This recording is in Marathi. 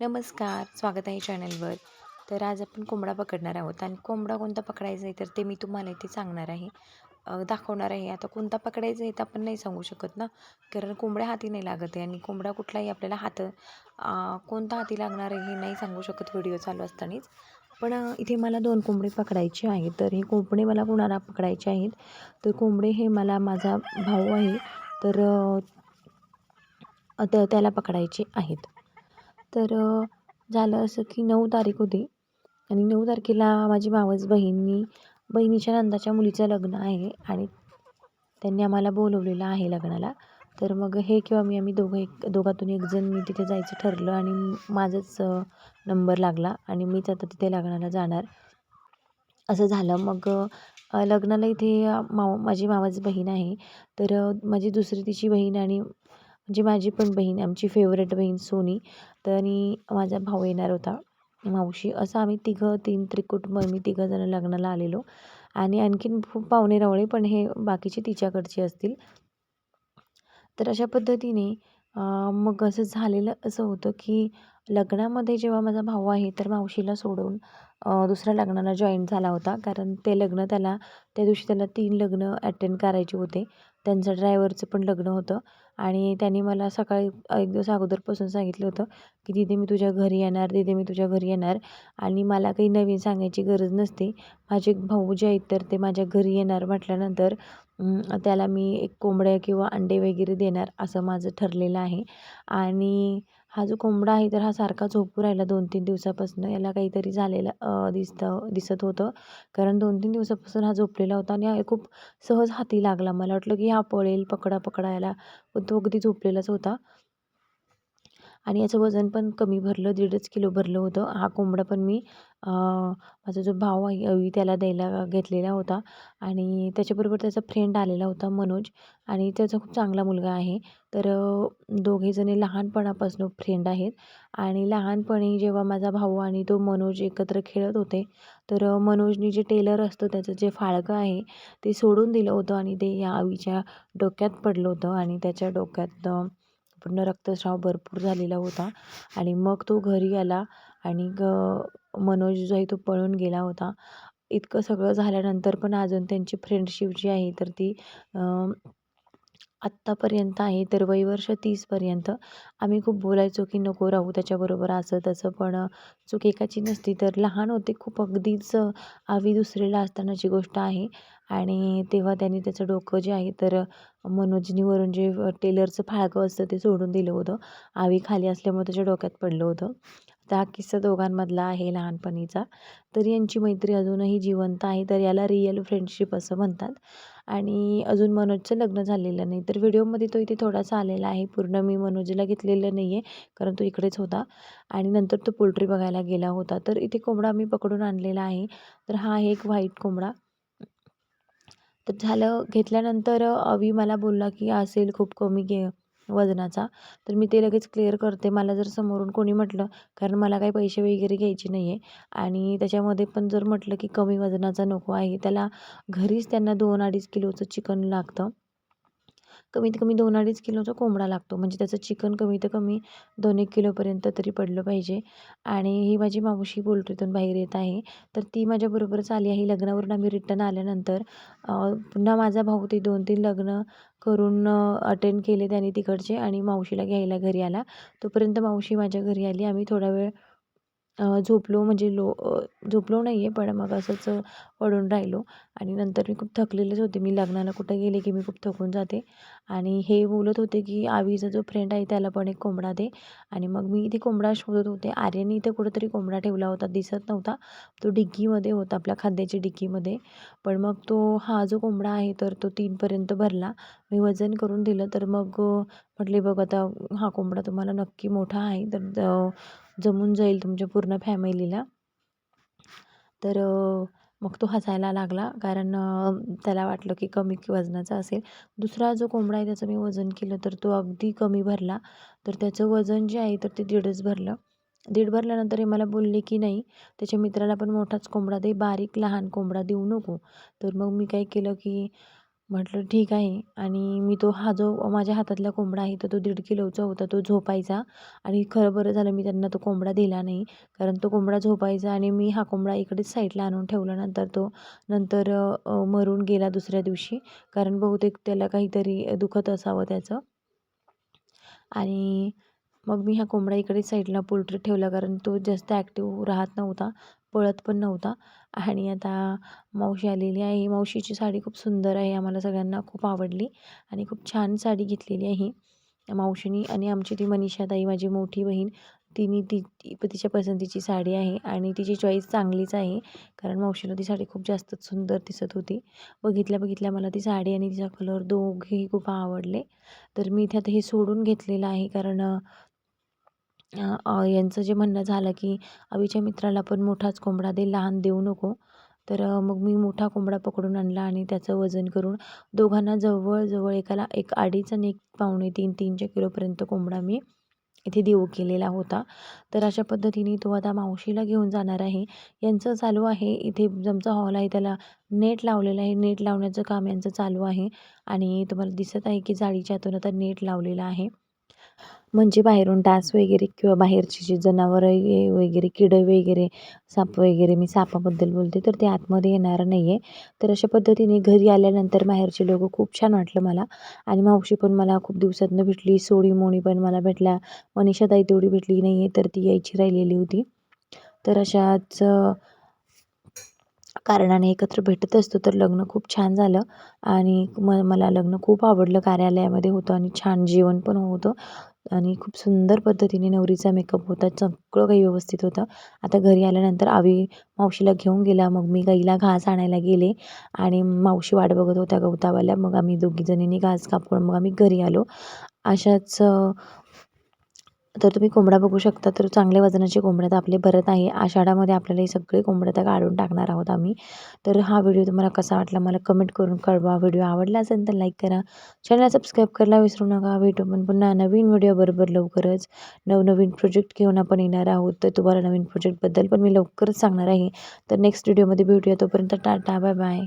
नमस्कार स्वागत आहे चॅनलवर. तर आज आपण कोंबडा पकडणार आहोत आणि कोंबडा कोणता पकडायचा आहे तर ते मी तुम्हाला इथे सांगणार आहे. दाखवणार आहे. आता कोणता पकडायचा आहे तर आपण नाही सांगू शकत ना कारण कोंबड्या हाती नाही लागत आहे आणि कोंबडा कुठलाही आपल्याला हात कोणता हाती लागणार आहे हे नाही सांगू शकत व्हिडिओ चालू असतानाच. पण इथे मला दोन कोंबडे पकडायचे आहेत तर हे कोंबडे मला कोणाला पकडायचे आहेत? तर कोंबडे हे मला माझा भाऊ आहे तर त्याला पकडायचे आहेत. तर झालं असं की नऊ तारीख होती आणि नऊ तारखेला माझी मावस बहीण बहिणीच्या नंदाच्या मुलीचं लग्न आहे आणि त्यांनी आम्हाला बोलवलेलं आहे लग्नाला. तर मग हे किंवा मी आम्ही दोघं एक दोघातून एकजण मी तिथे जायचं ठरलं आणि माझंच नंबर लागला आणि मीच आता तिथे लग्नाला जाणार. असं झालं. मग लग्नाला इथे माव माझी मावस बहीण आहे. तर माझी दुसरी तिची बहीण आणि म्हणजे माझी पण बहीण आमची फेवरेट बहीण सोनी. तर आणि माझा भाऊ येणार होता मावशी. असं आम्ही तिघं तीन त्रिकुटुंब मी तिघं जण लग्नाला आलेलो. आणि आणखीन खूप पाहुणे रावळे पण हे बाकीचे तिच्याकडचे असतील. तर अशा पद्धतीने अ, मग असं झालेलं असं होतं की लग्नामध्ये जेव्हा माझा भाऊ आहे तर मावशीला सोडून अ, दुसऱ्या लग्नाला जॉईन झाला होता. कारण ते लग्न त्याला त्या दिवशी त्याला तीन लग्न अटेंड करायचे होते. त्यांचं ड्रायव्हरचं पण लग्न होतं. आणि त्यांनी मला सकाळी एक दिवस अगोदरपासून सांगितलं होतं की "दीदी मी तुझ्या घरी येणार, दीदी मी तुझ्या घरी येणार" आणि मला काही नवीन सांगायची गरज नसते. माझे भाऊ जे आहेत तर ते माझ्या घरी येणार म्हटल्यानंतर त्याला मी एक कोंबड्या किंवा अंडे वगैरे देणार असं माझं ठरलेलं आहे. आणि हा जो कोंबडा आहे तर हा सारखा झोपू राहिला 2-3 दिवसापासून. याला काहीतरी झालेलं दिसतं दिसत होतं. कारण 2-3 दिवसापासून हा झोपलेला होता आणि हा खूप सहज हाती लागला. मला वाटलं की हा पळेल पकडा, पकडा याला. तो अगदी झोपलेलाच होता. आणि याचं वजन पण कमी भरलं, दीडच किलो भरलं होतं. हा कोंबडा पण मी माझा जो भाऊ आहे अवी त्याला द्यायला घेतलेला होता. आणि त्याच्याबरोबर त्याचा फ्रेंड आलेला होता मनोज. आणि त्याचा खूप चांगला मुलगा आहे. तर दोघेजणी लहानपणापासून फ्रेंड आहेत. आणि लहानपणी जेव्हा माझा भाऊ आणि तो मनोज एकत्र खेळत होते, तर मनोजनी जे टेलर असतं त्याचं जे फाळकं आहे ते सोडून दिलं होतं. आणि ते या अवीच्या डोक्यात पडलं होतं. आणि त्याच्या डोक्यात पूर्ण रक्तस्राव भरपूर झालेला होता आणि मग तो घरी आला आणि ग मनोज जो आहे तो पळून गेला होता. इतकं सगळं झाल्यानंतर पण अजून त्यांची फ्रेंडशिप जी आहे तर ती आत्तापर्यंत आहे. तर वयवर्ष 30पर्यंत आम्ही खूप बोलायचो की नको राहू त्याच्याबरोबर असं तसं. पण चूक एकाची नसती. तर लहान होते खूप अगदीच आवी दुसरीला असतानाची गोष्ट आहे आणि तेव्हा त्यांनी त्याचं डोकं जे आहे तर मनोजनी वरून जे टेलरचं फाळकं असतं ते सोडून दिलं होतं. आवी खाली असल्यामुळे त्याच्या डोक्यात पडलं होतं. तर हा किस्सा दोघांमधला आहे लहानपणीचा. तर यांची मैत्री अजूनही जिवंत आहे. तर याला रिअल फ्रेंडशिप असं म्हणतात आणि अजून मनोजचं लग्न झालेलं नाही. तर व्हिडिओमध्ये तो इथे थोडासा आलेला आहे. पूर्ण मी मनोजला घेतलेलं नाही आहे कारण तो इकडेच होता आणि नंतर तो पोल्ट्री बघायला गेला होता. तर इथे कोंबडा मी पकडून आणलेला आहे. तर हा आहे एक व्हाईट कोंबडा. तर झालं घेतल्यानंतर अवी मला बोलला की असेल खूप कमी घे वजनाचा. तर मी ते लगेच क्लिअर करते. मला जर समोरून कोणी म्हटलं कारण मला काही पैसे वगैरे घ्यायचे नाही आहे आणि त्याच्यामध्ये पण जर म्हटलं की कमी वजनाचा नको आहे, त्याला घरीच त्यांना 2-2.5 किलोचं चिकन लागतं. कमीत कमी 2-2.5 किलोचा कोंबडा लागतो. म्हणजे त्याचं चिकन कमीत कमी 2-1 किलोपर्यंत तरी पडलं पाहिजे. आणि ही माझी मावशी पोल्ट्रीतून बाहेर येत आहे. तर ती माझ्याबरोबरच आली आहे. लग्नावरून आम्ही रिटर्न आल्यानंतर पुन्हा माझा भाऊ ते 2-3 लग्न करून अटेंड केले त्याने तिकडचे आणि मावशीला घ्यायला घरी आला. तोपर्यंत मावशी माझ्या घरी आली. आम्ही थोडा वेळ झोपलो म्हणजे लो झोपलो नाही आहे पण मग असंच पडून राहिलो आणि नंतर मी खूप थकलेलेच होते. मी लग्नाला कुठं गेले की मी खूप थकून जाते आणि हे बोलत होते की आवीचा जो फ्रेंड आहे त्याला पण एक कोंबडा दे आणि मग मी इथे कोंबडा शोधत होते. आर्याने इथे कुठंतरी कोंबडा ठेवला होता, दिसत नव्हता. तो डिग्गीमध्ये होता आपल्या खाद्याच्या डिग्गीमध्ये. पण मग तो हा जो कोंबडा आहे तर तो तीनपर्यंत भरला. मी वजन करून दिलं तर मग म्हटले बघ आता हा कोंबडा तुम्हाला नक्की मोठा आहे तर जमून जाईल तुमच्या पूर्ण फॅमिलीला. तर मग तो हसायला लागला कारण त्याला वाटलं की कमी वजनाचा असेल. दुसरा जो कोंबडा आहे त्याचं मी वजन केलं तर तो अगदी कमी भरला. तर त्याचं वजन जे आहे तर ते दीडच भरलं. दीड भरल्यानंतर हे मला बोलले की नाही त्याच्या मित्राला पण मोठाच कोंबडा दे, बारीक लहान कोंबडा देऊ नको. तर मग मी काय केलं की म्हटलं ठीक आहे. आणि मी तो हा जो माझ्या हातातला कोंबडा आहे तर तो दीड किलोचा होता तो झोपायचा. आणि खरं बरं झालं मी त्यांना तो कोंबडा दिला नाही. कारण तो कोंबडा झोपायचा आणि मी हा कोंबडा इकडेच साईडला आणून ठेवल्यानंतर तो नंतर मरून गेला दुसऱ्या दिवशी. कारण बहुतेक त्याला काहीतरी दुखत असावं त्याचं. आणि मग मी हा कोंबडा इकडे साईडला पोल्ट्री ठेवला कारण तो जास्त ॲक्टिव्ह राहत नव्हता. पळत पण नव्हता. आणि आता मावशी आलेली आहे. मावशीची साडी खूप सुंदर आहे. आम्हाला सगळ्यांना खूप आवडली. आणि खूप छान साडी घेतलेली आहे. मावशीनी आणि आमची ती मनीषाताई माझी मोठी बहीण तिने ती तिच्या पसंतीची साडी आहे. आणि तिची चॉईस चांगलीच आहे. कारण मावशीला ती साडी खूप जास्तच सुंदर दिसत होती. बघितल्या बघितल्या मला ती साडी आणि तिचा कलर दोघेही खूप आवडले. तर मी इथे आता हे सोडून घेतलेलं आहे. कारण यांचं जे म्हणणं झालं की अवीच्या मित्राला पण मोठाच कोंबडा दे लहान देऊ नको. तर मग मी मोठा कोंबडा पकडून आणला आणि त्याचं वजन करून दोघांना जवळजवळ एकाला एक अडीच आणि एक पावणे तीन तीनच्या किलोपर्यंत कोंबडा मी इथे देऊ केलेला होता. तर अशा पद्धतीने तो आता मावशीला घेऊन जाणार आहे. यांचं चालू आहे. इथे आमचा हॉल आहे. त्याला नेट लावलेलं आहे. नेट लावण्याचं काम यांचं चालू आहे. आणि तुम्हाला दिसत आहे की जाळीच्या आतून आता नेट लावलेलं आहे. म्हणजे बाहेरून डास वगैरे किंवा बाहेरची जी जनावरं वगैरे किडे वगैरे साप वगैरे मी सापाबद्दल बोलते तर ते आतमध्ये येणार नाही आहे तर अशा पद्धतीने घरी आल्यानंतर बाहेरचे लोक खूप छान वाटलं मला. आणि मावशी पण मला खूप दिवसातनं भेटली सोडी मोणी पण मला भेटल्या मनीषाताई तेवढी भेटली नाही आहे तर ती यायची राहिलेली होती. तर अशाच कारणाने एकत्र भेटत असतो तर लग्न खूप छान झालं. आणि म मला लग्न खूप आवडलं कार्यालयामध्ये होतं आणि छान जेवण पण होतं. आणि खूप सुंदर पद्धतीने नवरीचा मेकअप होता. सगळं काही व्यवस्थित होतं. आता घरी आल्यानंतर आवी मावशीला घेऊन गेला. मग मी गाईला घास आणायला गेले. आणि मावशी वाट बघत होत्या गवतावाल्या. मग आम्ही दोघीजणींनी घास कापून मग आम्ही घरी आलो. अशाच तर तुम्ही कोंबडा बघू शकता तर चांगल्या वजनाची कोंबड्या आपले भरत आहे. आषाढामध्ये आपल्याला हे सगळे कोंबड्या त्या काढून टाकणार आहोत आम्ही. तर हा व्हिडिओ तुम्हाला कसा वाटला मला कमेंट करून कळवा. व्हिडिओ आवडला असेल तर लाईक करा. चॅनल सबस्क्राईब करायला विसरू नका. भेटू पण पुन्हा नवीन व्हिडिओबरोबर लवकरच. नवनवीन प्रोजेक्ट घेऊन आपण येणार आहोत. तर तुम्हाला नवीन प्रोजेक्टबद्दल पण मी लवकरच सांगणार आहे. तर नेक्स्ट व्हिडिओमध्ये भेटूया. तोपर्यंत टाटा बाय बाय